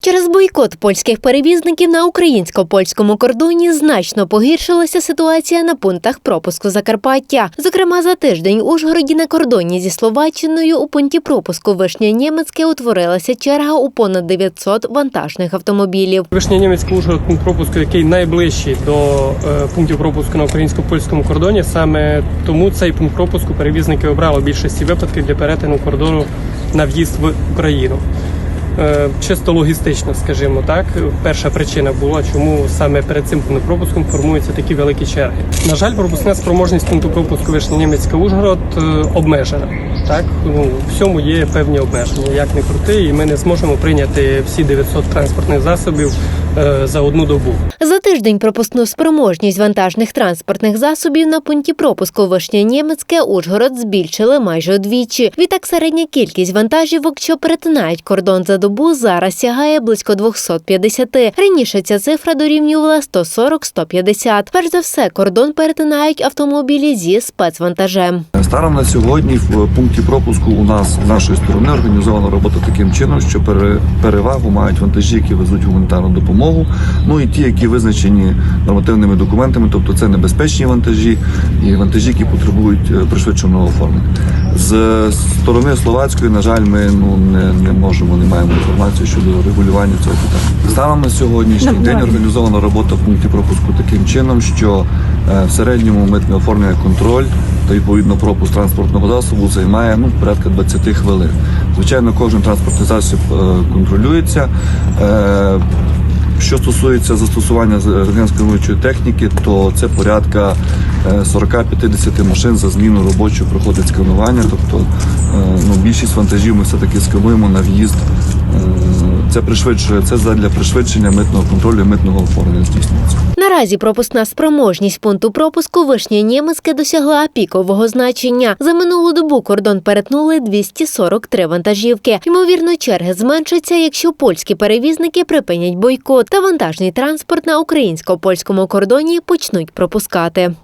Через бойкот польських перевізників на українсько-польському кордоні значно погіршилася ситуація на пунктах пропуску Закарпаття. Зокрема, за тиждень у Ужгороді на кордоні зі Словаччиною у пункті пропуску Вишня Німецьке утворилася черга у понад 900 вантажних автомобілів. Вишня Німецький Ужгород пункт пропуску, який найближчий до е, пунктів пропуску на українсько-польському кордоні. Саме тому цей пункт пропуску перевізники обрали більшості випадків для перетину кордону на в'їзд в Україну. Е, Чисто логістично, скажімо так, перша причина була, чому саме перед цим пунктом пропуском формуються такі великі черги. На жаль, пропускна спроможність пункту пропуску вишні Німецька Ужгород е, обмежена. Так, ну всьому є певні обмеження. Як не крути, і ми не зможемо прийняти всі 900 транспортних засобів за одну добу. За тиждень пропускну спроможність вантажних транспортних засобів на пункті пропуску Вишня Німецьке Ужгород збільшили майже удвічі. Відтак середня кількість вантажівок, що перетинають кордон за добу, зараз сягає близько 250. Раніше ця цифра дорівнювала 140-150. Перш за все, кордон перетинають автомобілі зі спецвантажем. Станом на сьогодні в пункті пропуску у нас з нашої сторони організована робота таким чином, що пере- перевагу мають вантажі, які везуть гуманітарну допомогу. Ну і ті, які визначені нормативними документами, тобто це небезпечні вантажі і вантажі, які потребують е, пришвидшеного оформлення. З сторони словацької, на жаль, ми ну не, не можемо, не маємо інформації щодо регулювання цього питання. Станом на сьогоднішній день організована робота в пункті пропуску таким чином, що е, в середньому митне оформлення контроль та відповідно пропуск транспортного засобу займає ну порядка 20 хвилин. Звичайно, кожен транспортний засіб е, контролюється. Е, що стосується застосування з- техніки, то це порядка е, 40-50 машин за зміну робочого проходить сканування. Тобто е, ну, більшість вантажів ми все-таки скануємо на в'їзд. Це пришвидшує це задля пришвидшення митного контролю митного оформлення здійснюється. Наразі пропускна спроможність пункту пропуску Вишня Німецьке досягла пікового значення. За минулу добу кордон перетнули 243 вантажівки. Ймовірно, черги зменшаться, якщо польські перевізники припинять бойкот та вантажний транспорт на українсько-польському кордоні почнуть пропускати.